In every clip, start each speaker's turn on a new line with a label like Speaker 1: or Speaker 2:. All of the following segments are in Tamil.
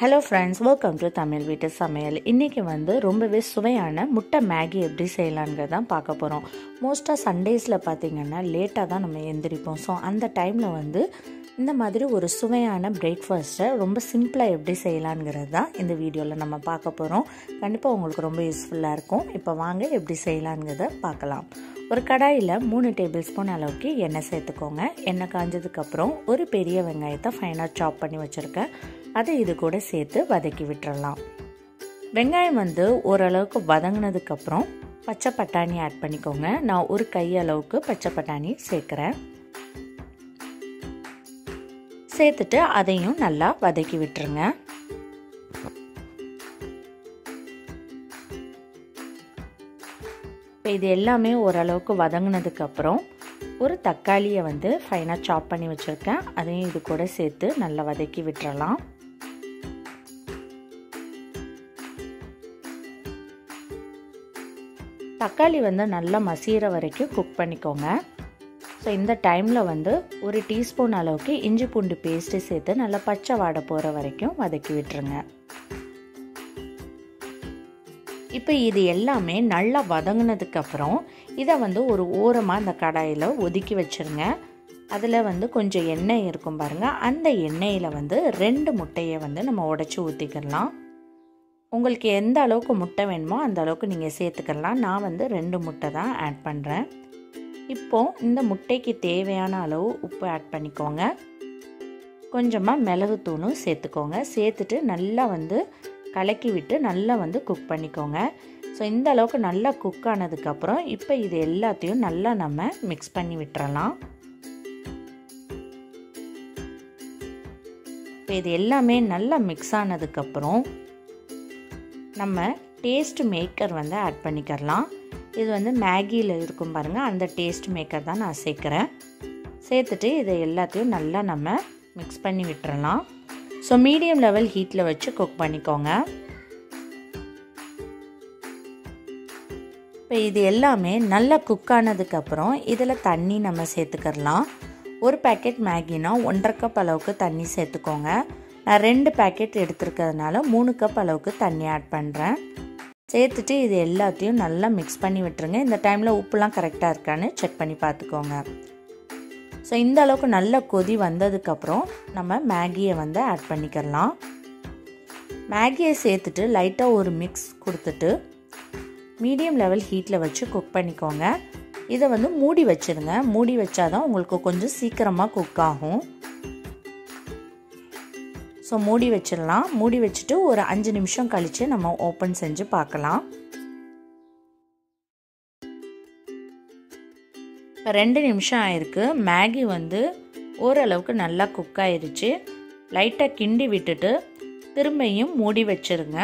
Speaker 1: Hello friends welcome to Tamil வீட்டு சமையல் இன்றைக்கி வந்து ரொம்பவே சுவையான முட்டை மேகி எப்படி செய்யலாங்கிறது தான் பார்க்க போகிறோம் மோஸ்ட்டாக சண்டேஸில் பார்த்திங்கன்னா லேட்டாக தான் நம்ம எந்திரிப்போம். ஸோ அந்த டைமில் வந்து இந்த மாதிரி ஒரு சுவையான பிரேக்ஃபாஸ்ட்டை ரொம்ப சிம்பிளாக எப்படி செய்யலாங்கிறது தான் இந்த வீடியோவில் நம்ம பார்க்க போகிறோம் கண்டிப்பாக உங்களுக்கு ரொம்ப யூஸ்ஃபுல்லாக இருக்கும். இப்போ வாங்க எப்படி செய்யலாங்கிறத பார்க்கலாம். ஒரு கடாயில் மூணு டேபிள் ஸ்பூன் அளவுக்கு எண்ணெய் சேர்த்துக்கோங்க. எண்ணெய் காஞ்சதுக்கப்புறம் ஒரு பெரிய வெங்காயத்தை ஃபைனாக சாப் பண்ணி வச்சுருக்கேன். அதை இது கூட சேர்த்து வதக்கி விட்டுறலாம். வெங்காயம் வந்து ஓரளவுக்கு வதங்கினதுக்கப்புறம் பச்சை பட்டாணி ஆட் பண்ணிக்கோங்க. நான் ஒரு கை அளவுக்கு பச்சை பட்டாணி சேர்க்குறேன். சேர்த்துட்டு அதையும் நல்லா வதக்கி விட்டுருங்க. இப்போ இது எல்லாமே ஓரளவுக்கு வதங்கினதுக்கப்புறம் ஒரு தக்காளியை வந்து ஃபைனாக சாப் பண்ணி வச்சுருக்கேன். அதையும் இது கூட சேர்த்து நல்லா வதக்கி விட்டுறலாம். தக்காளி வந்து நல்லா மசிகிற வரைக்கும் குக் பண்ணிக்கோங்க. ஸோ இந்த டைமில் வந்து ஒரு டீஸ்பூன் அளவுக்கு இஞ்சி பூண்டு பேஸ்ட்டு சேர்த்து நல்லா பச்சை வாடை போகிற வரைக்கும் வதக்கி விட்டுருங்க. இப்போ இது எல்லாமே நல்லா வதங்கினதுக்கப்புறம் இதை வந்து ஒரு ஓரமாக அந்த கடாயில் ஒதுக்கி வச்சுருங்க. அதில் வந்து கொஞ்சம் எண்ணெய் இருக்கும் பாருங்கள் அந்த எண்ணெயில் வந்து ரெண்டு முட்டையை வந்து நம்ம உடச்சி ஊற்றிக்கிடலாம் உங்களுக்கு எந்த அளவுக்கு முட்டை வேணுமோ அந்த அளவுக்கு நீங்கள் சேர்த்துக்கலாம். நான் வந்து ரெண்டு முட்டை தான் ஆட் பண்ணுறேன் இப்போது இந்த முட்டைக்கு தேவையான அளவு உப்பு ஆட் பண்ணிக்கோங்க. கொஞ்சமாக மிளகுத்தூளும் சேர்த்துக்கோங்க. சேர்த்துட்டு நல்லா வந்து கலக்கி விட்டு நல்லா வந்து குக் பண்ணிக்கோங்க. ஸோ இந்த அளவுக்கு நல்லா குக் ஆனதுக்கப்புறம் இப்போ இது எல்லாத்தையும் நல்லா நம்ம மிக்ஸ் பண்ணி விட்டுறலாம். இப்போ இது எல்லாமே நல்லா மிக்ஸ் ஆனதுக்கப்புறம் நம்ம டேஸ்ட் மேக்கர் வந்து ஆட் பண்ணிக்கிறலாம். இது வந்து மேகியில் இருக்கும் பாருங்கள் அந்த டேஸ்ட் மேக்கர் தான் நான் சேர்க்குறேன். சேர்த்துட்டு இதை எல்லாத்தையும் நல்லா நம்ம மிக்ஸ் பண்ணி விட்டுறலாம். ஸோ மீடியம் லெவல் ஹீட்டில் வச்சு குக் பண்ணிக்கோங்க. இப்போ இது எல்லாமே நல்லா குக் ஆனதுக்கப்புறம் இதில் தண்ணி நம்ம சேர்த்துக்கிறலாம். ஒரு பேக்கெட் மேகினா ஒன்றரை கப் அளவுக்கு தண்ணி சேர்த்துக்கோங்க. நான் ரெண்டு பேக்கெட் எடுத்துருக்கிறதுனால மூணு கப் அளவுக்கு தண்ணி ஆட் பண்ணுறேன் சேர்த்துட்டு இது எல்லாத்தையும் நல்லா மிக்ஸ் பண்ணி விட்டுருங்க. இந்த டைமில் உப்புலாம் கரெக்டாக இருக்கான்னு செக் பண்ணி பார்த்துக்கோங்க. ஸோ இந்த அளவுக்கு நல்ல கொதி வந்ததுக்கப்புறம் நம்ம மேகியை வந்து ஆட் பண்ணிக்கலாம். மேகியை சேர்த்துட்டு லைட்டாக ஒரு மிக்ஸ் கொடுத்துட்டு மீடியம் லெவல் ஹீட்டில் வச்சு குக் பண்ணிக்கோங்க. இதை வந்து மூடி வச்சுருங்க. மூடி வச்சாதான் உங்களுக்கு கொஞ்சம் சீக்கிரமாக குக் ஆகும். ஸோ மூடி வச்சிடலாம். மூடி வச்சுட்டு ஒரு அஞ்சு நிமிஷம் கழித்து நம்ம ஓப்பன் செஞ்சு பார்க்கலாம். இப்போ ரெண்டு நிமிஷம் ஆயிருக்கு. மேகி வந்து ஓரளவுக்கு நல்லா குக் ஆயிருச்சு. லைட்டாக கிண்டி விட்டுட்டு திரும்பியும் மூடி வச்சுருங்க.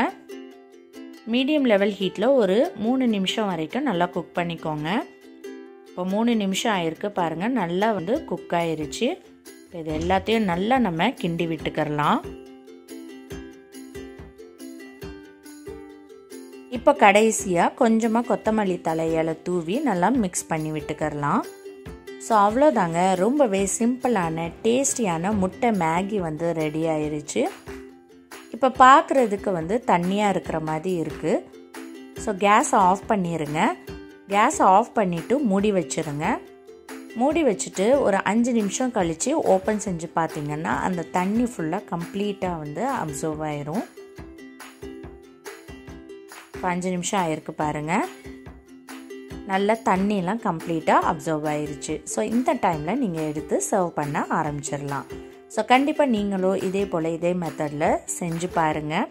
Speaker 1: மீடியம் லெவல் ஹீட்டில் ஒரு மூணு நிமிஷம் வரைக்கும் நல்லா குக் பண்ணிக்கோங்க. இப்போ மூணு நிமிஷம் ஆயிருக்கு பாருங்கள் நல்லா வந்து குக் ஆயிருச்சு. இப்போ இது எல்லாத்தையும் நல்லா நம்ம கிண்டி விட்டுக்கிறலாம். இப்போ கடைசியாக கொஞ்சமாக கொத்தமல்லி தலையால் தூவி நல்லா மிக்ஸ் பண்ணி விட்டுக்கிறலாம். ஸோ அவ்வளோதாங்க ரொம்பவே சிம்பிளான டேஸ்டியான முட்டை மேகி வந்து ரெடி ஆயிடுச்சு இப்போ பார்க்குறதுக்கு வந்து தண்ணியாக இருக்கிற மாதிரி இருக்குது ஸோ கேஸை ஆஃப் பண்ணிடுங்க கேஸை ஆஃப் பண்ணிவிட்டு மூடி வச்சுருங்க. மூடி வச்சுட்டு ஒரு அஞ்சு நிமிஷம் கழித்து ஓப்பன் செஞ்சு பார்த்தீங்கன்னா அந்த தண்ணி ஃபுல்லாக கம்ப்ளீட்டாக வந்து அப்சர்வ் ஆயிரும். இப்போ அஞ்சு நிமிஷம் ஆயிருக்கு பாருங்கள் நல்லா தண்ணியெலாம் கம்ப்ளீட்டாக அப்சர்வ் ஆயிருச்சு. ஸோ இந்த டைமில் நீங்கள் எடுத்து சர்வ் பண்ண ஆரம்பிச்சிடலாம். ஸோ கண்டிப்பாக நீங்களும் இதே போல் இதே மெத்தடில் செஞ்சு பாருங்கள்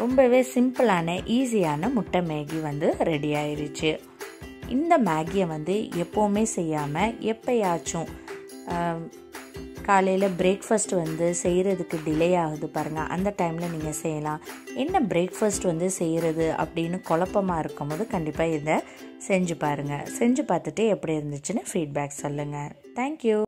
Speaker 1: ரொம்பவே சிம்பிளான ஈஸியான முட்டை மேகி வந்து ரெடி ஆயிருச்சு. இந்த மேகியை வந்து எப்போவுமே செய்யாமல் எப்போயாச்சும் காலையில் பிரேக்ஃபாஸ்ட் வந்து செய்கிறதுக்கு டிலே ஆகுது பாருங்கள் அந்த டைமில் நீங்கள் செய்யலாம். என்ன பிரேக்ஃபாஸ்ட் வந்து செய்கிறது அப்படின்னு குழப்பமாக இருக்கும் போது கண்டிப்பாக இதை செஞ்சு பாருங்கள் செஞ்சு பார்த்துட்டு எப்படி இருந்துச்சுன்னு ஃபீட்பேக் சொல்லுங்கள் தேங்க்யூ